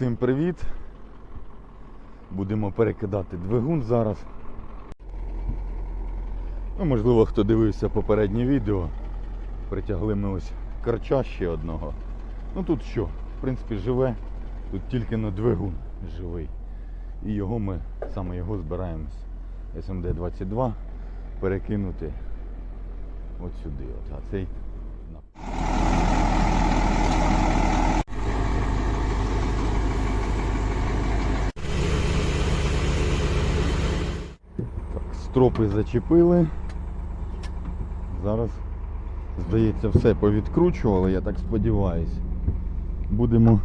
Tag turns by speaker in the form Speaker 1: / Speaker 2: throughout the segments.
Speaker 1: Всім привіт! Будемо перекидати двигун зараз. Ну, можливо, хто дивився попереднє відео. Притягли ми ось карча ще одного. Ну тут що? В принципі, живе. Тут тільки на двигун живий. І його ми, саме його збираємось СМД-22 перекинути от сюди. От. А цей на Так, стропи зачепили. Зараз, здається, все повідкручували, я так сподіваюсь. Будемо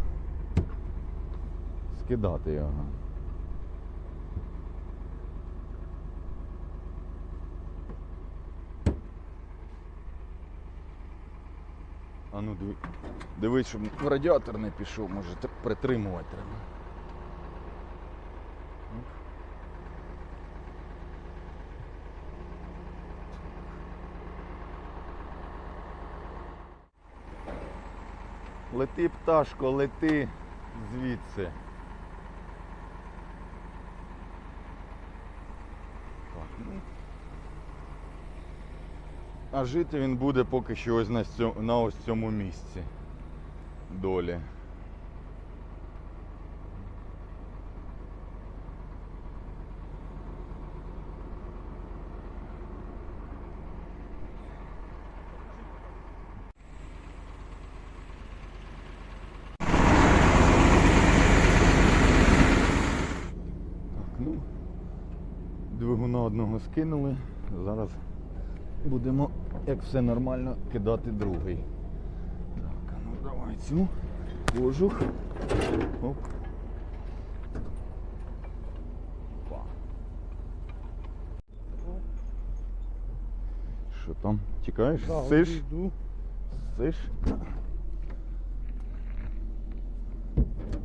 Speaker 1: скидати його. А ну дивись, щоб радіатор не пішов, може притримувати треба. Лети, пташко, лети звідси. Ну. А жити він буде поки що ось на, ось цьому місці долі. Так, ну, двигуна одного скинули. Зараз будемо, як все нормально, кидати другий. Так, ну давай цю кожух. Оп. Па. Що там? Тікаєш? Сиш?
Speaker 2: Йду.
Speaker 1: Сиш?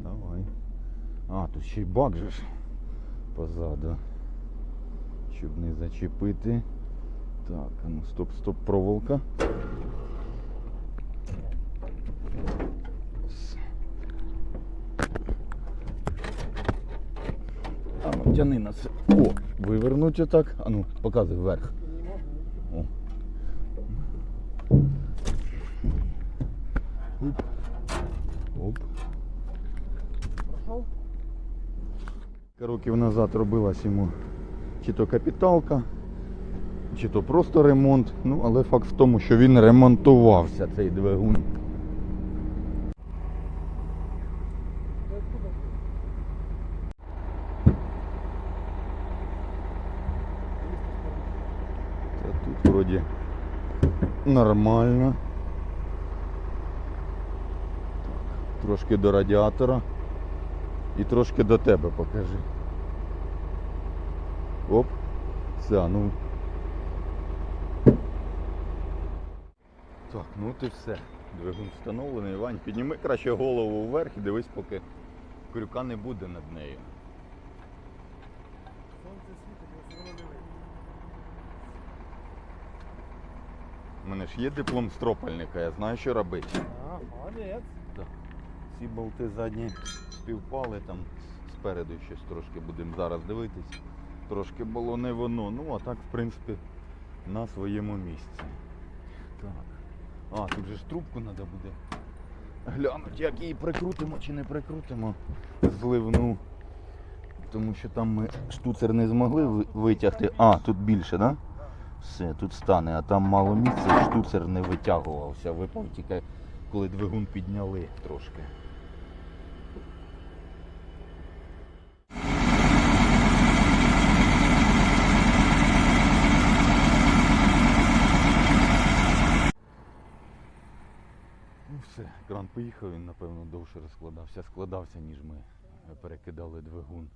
Speaker 1: Давай. А, тут ще й бак же ж позаду. Щоб не зачепити. Так, ну стоп, стоп, проволока. А ну тяни нас. О, вивернуть отак. А ну, показуй вверх. О. Оп. Оп. Років назад робилась йому чи то капіталка, чи то просто ремонт. Ну, але факт в тому, що він ремонтувався цей двигун. Тут вроді нормально. Трошки до радіатора. І трошки до тебе покажи. Оп. Все, ну. Так, ну ти все. Двигун встановлений. Вань, підніми краще голову вверх і дивись, поки крюка не буде над нею.
Speaker 2: Сонце світить, воно диви.
Speaker 1: У мене ж є диплом стропальника, я знаю, що робити.
Speaker 2: А, молодець.
Speaker 1: Ці болти задні співпали там спереду щось трошки будемо зараз дивитись. Трошки було не воно. Ну а так, в принципі, на своєму місці. Так. А, тут же ж трубку треба буде глянути, як її прикрутимо чи не прикрутимо зливну. Тому що там ми штуцер не змогли витягти. А, тут більше, так? Да? Все, тут стане, а там мало місця, штуцер не витягувався, випав тільки коли двигун підняли трошки. Ну все, кран поїхав, він напевно розкладався, складався, ніж ми е, перекидали двигун.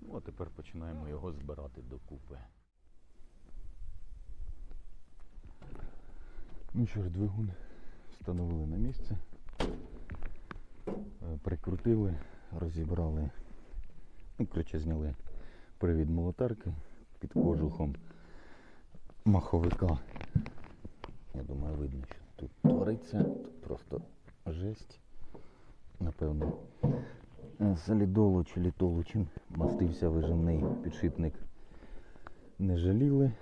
Speaker 1: Ну а тепер починаємо його збирати докупи. Ну що ж, двигун встановили на місце, е, прикрутили, розібрали, ну, коротше, зняли привід молотарки під кожухом маховика. Я думаю, видно, що тут твориться, тут просто жесть. Напевно, е, солідолу чи літолу, чим мастився вижимний підшипник. Не жаліли.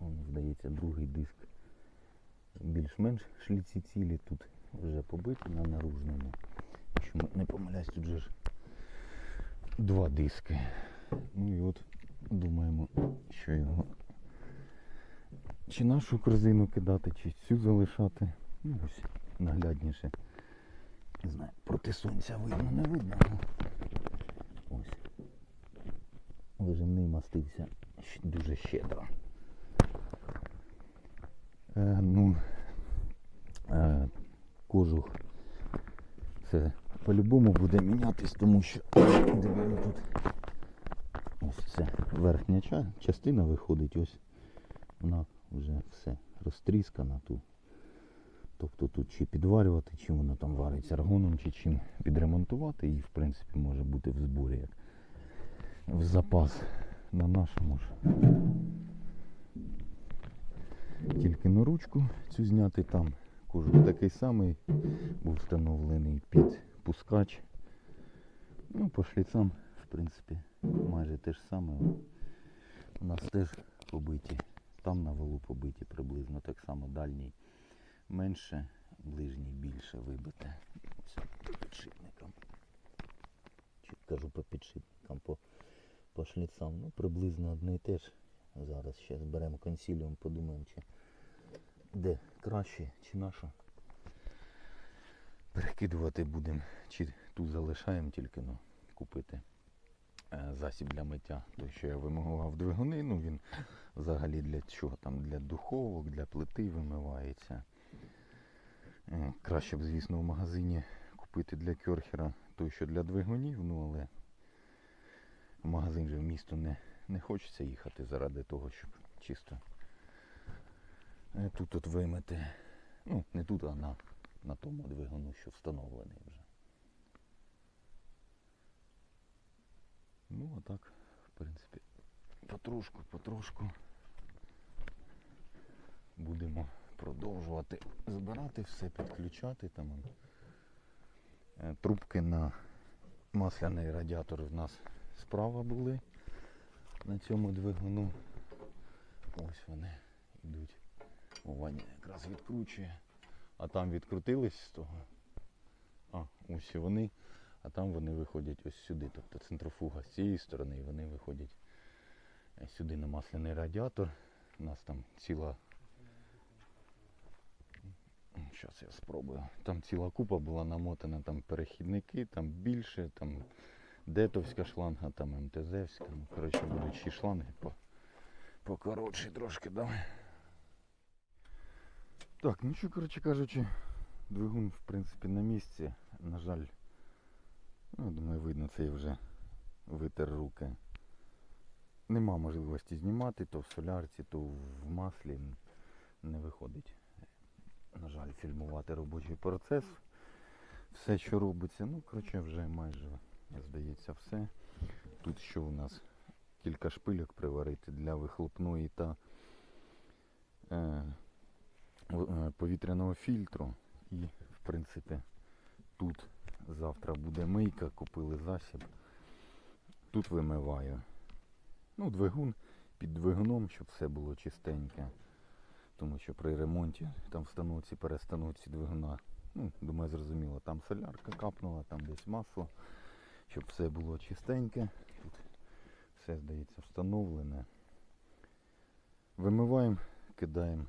Speaker 1: Вон, здається, другий диск більш-менш шліці цілі тут вже побиті на наружному. Якщо не помиляюсь, тут же ж два диски. Ну і от думаємо, що його чи нашу корзину кидати, чи цю залишати. Ну ось наглядніше. Не знаю, проти сонця видно, не видно. Ну, ось. Вижимний мастився дуже щедро. Е, ну, е, кожух це по-любому буде мінятись, тому що дивимо тут. Ось це верхня частина виходить, ось вона вже все розтріскана тут. Тобто тут чи підварювати, чим воно там вариться аргоном, чи чим підремонтувати, і в принципі може бути в зборі як в запас на нашому ж. Тільки на ручку цю зняти там. Кожух такий самий був встановлений під пускач. Ну, по шліцам, в принципі, майже те ж саме. У нас теж побиті. Там на валу побиті приблизно так само дальній менше, ближній більше вибите. Ось по підшипникам. Чи кажу по підшипникам, по, по шліцам. Ну, приблизно одне і те ж. Зараз ще зберемо консіліум, подумаємо, чи де краще, чи нашу. Перекидувати будемо, чи ту залишаємо тільки ну, купити е, засіб для миття. Той, що я вимивав двигуни, ну він взагалі для чого там, для духовок, для плити вимивається. Е, Краще б, звісно, в магазині купити для кьорхера той, що для двигунів, ну але в магазин же в місто не, не хочеться їхати заради того, щоб чисто е, тут от вимити. Ну, не тут, а на, на тому двигуну, що встановлений вже. Ну, а так, в принципі, потрошку, потрошку будемо продовжувати збирати все, підключати там. е, Трубки на масляний радіатор в нас справа були на цьому двигуну. Ось вони йдуть. О, Ваня якраз відкручує. А там відкрутились з того. А, ось вони. А там вони виходять ось сюди. Тобто центрофуга з цієї сторони і вони виходять е, сюди на масляний радіатор. У нас там ціла. Зараз я спробую. Там ціла купа була намотана, там перехідники, там більше, там детовська шланга, там МТЗівська. Ну, коротше, будуть ще шланги по, покоротші трошки, давай. Так, ну що, коротше кажучи, двигун в принципі на місці. На жаль, ну, думаю, видно, це я вже витер руки. Нема можливості знімати, то в солярці, то в маслі не виходить. На жаль, фільмувати робочий процес. Все, що робиться, ну, коротше, вже майже, здається, все. Тут що у нас? Кілька шпильок приварити для вихлопної та е, е, повітряного фільтру. І, в принципі, тут завтра буде мийка, купили засіб. Тут вимиваю. Ну, двигун під двигуном, щоб все було чистеньке. Тому що при ремонті, там встановці, перестановці двигуна, ну, думаю, зрозуміло, там солярка капнула, там десь масло, щоб все було чистеньке. Тут все, здається, встановлене. Вимиваємо, кидаємо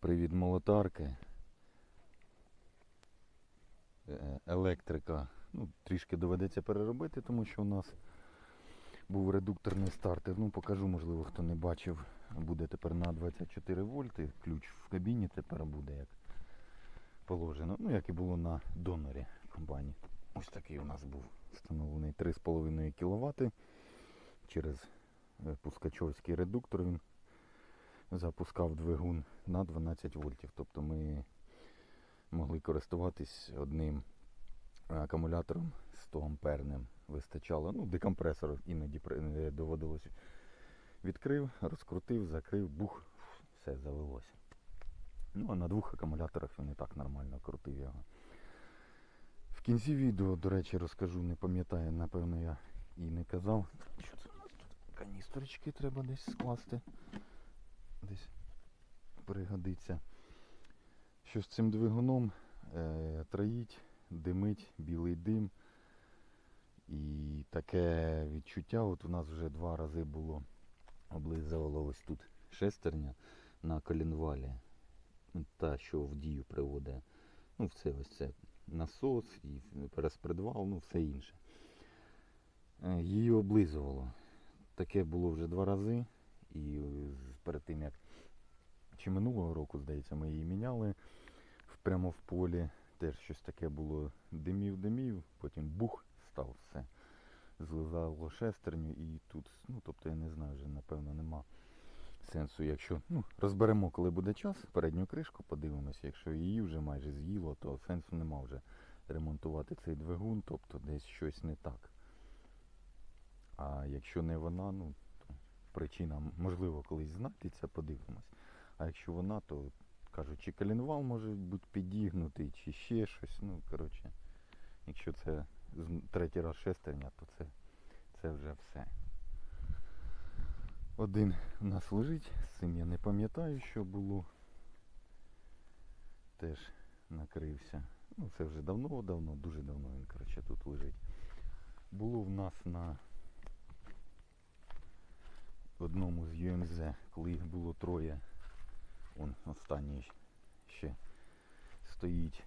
Speaker 1: привід молотарки. Е, Електрика. Ну, трішки доведеться переробити, тому що у нас був редукторний стартер. Ну, покажу, можливо, хто не бачив. Буде тепер на 24 вольти. Ключ в кабіні тепер буде як положено. Ну, як і було на донорі компанії. Ось такий у нас був встановлений 3,5 кВт. Через е, пускачовський редуктор він запускав двигун на 12 вольтів. Тобто ми могли користуватись одним акумулятором 100 амперним. Вистачало. Ну, декомпресор іноді е, доводилось відкрив, розкрутив, закрив, бух, все завелося. Ну, а на двох акумуляторах він і так нормально крутив його. В кінці відео, до речі, розкажу, не пам'ятаю, напевно, я і не казав. Що це у нас тут? Каністрочки треба десь скласти. Десь пригодиться. Що з цим двигуном е, троїть, димить, білий дим. Таке відчуття, от у нас вже два рази було, облизувало ось тут шестерня на колінвалі, та, що в дію приводить. Ну, все ось це насос і переспредвал, ну все інше. Е, Її облизувало. Таке було вже два рази. І перед тим як чи минулого року, здається, ми її міняли прямо в полі. Теж щось таке було димів-димів, потім бух став все. Злизало шестерню і тут, ну тобто я не знаю, вже напевно нема сенсу, якщо ну, розберемо, коли буде час, передню кришку подивимося, якщо її вже майже з'їло, то сенсу нема вже ремонтувати цей двигун, тобто десь щось не так. А якщо не вона, ну то причина можливо колись знайдеться, подивимось. А якщо вона, то кажуть, чи коленвал може бути підігнутий, чи ще щось. Ну, коротше, якщо це третій раз шестерня, то це, це вже все. Один у нас лежить, з цим я не пам'ятаю, що було. Теж накрився. Ну, це вже давно-давно, дуже давно він, коротше, тут лежить. Було в нас на одному з ЮМЗ, коли їх було троє. Он останній ще стоїть.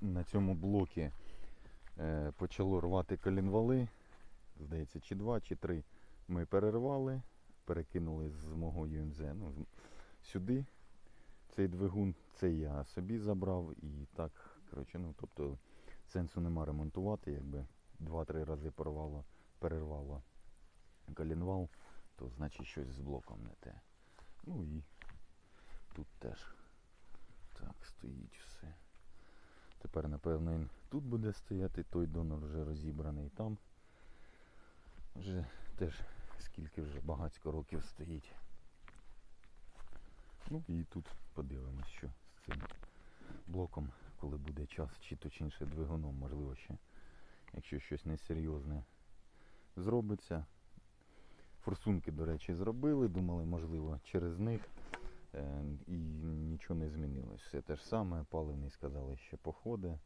Speaker 1: На цьому блокі почало рвати колінвали. Здається, чи два, чи три. Ми перервали, перекинули з мого ЮМЗ ну, сюди. Цей двигун, це я собі забрав і так, коротше, ну, тобто сенсу нема ремонтувати, якби два-три рази порвало, перервало колінвал, то значить щось з блоком не те. Ну і тут теж так стоїть все. Тепер, напевно, тут буде стояти, той донор вже розібраний там. Вже теж скільки вже багатько років стоїть. Ну і тут подивимось, що з цим блоком, коли буде час, чи точніше двигуном, можливо ще, якщо щось несерйозне зробиться. Форсунки, до речі, зробили, думали, можливо, через них. Е, і нічого не змінилось. Все те ж саме, паливний сказали, ще походи.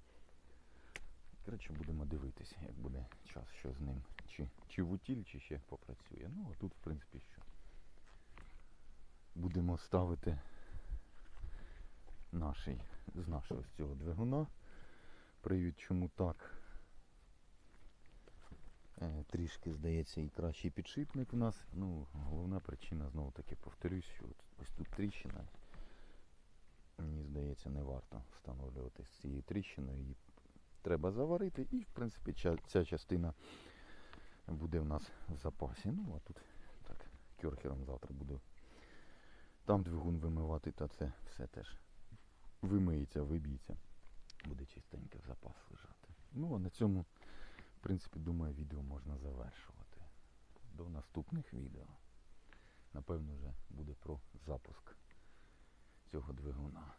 Speaker 1: Коротше, будемо дивитися, як буде час, що з ним. Чи, чи в утіль, чи ще попрацює. Ну, а тут, в принципі, що. Будемо ставити наший, з нашого з цього двигуна. Привід чому так. Е, Трішки, здається, і кращий підшипник у нас. Ну, головна причина, знову таки повторюсь, що ось тут тріщина. Мені здається, не варто встановлювати з цією тріщиною. Треба заварити і, в принципі, ця, частина буде в нас в запасі. Ну, а тут так, кьорхером завтра буду там двигун вимивати, та це все теж вимиється, виб'ється. Буде чистенько запас лежати. Ну, а на цьому, в принципі, думаю, відео можна завершувати. До наступних відео. Напевно, вже буде про запуск цього двигуна.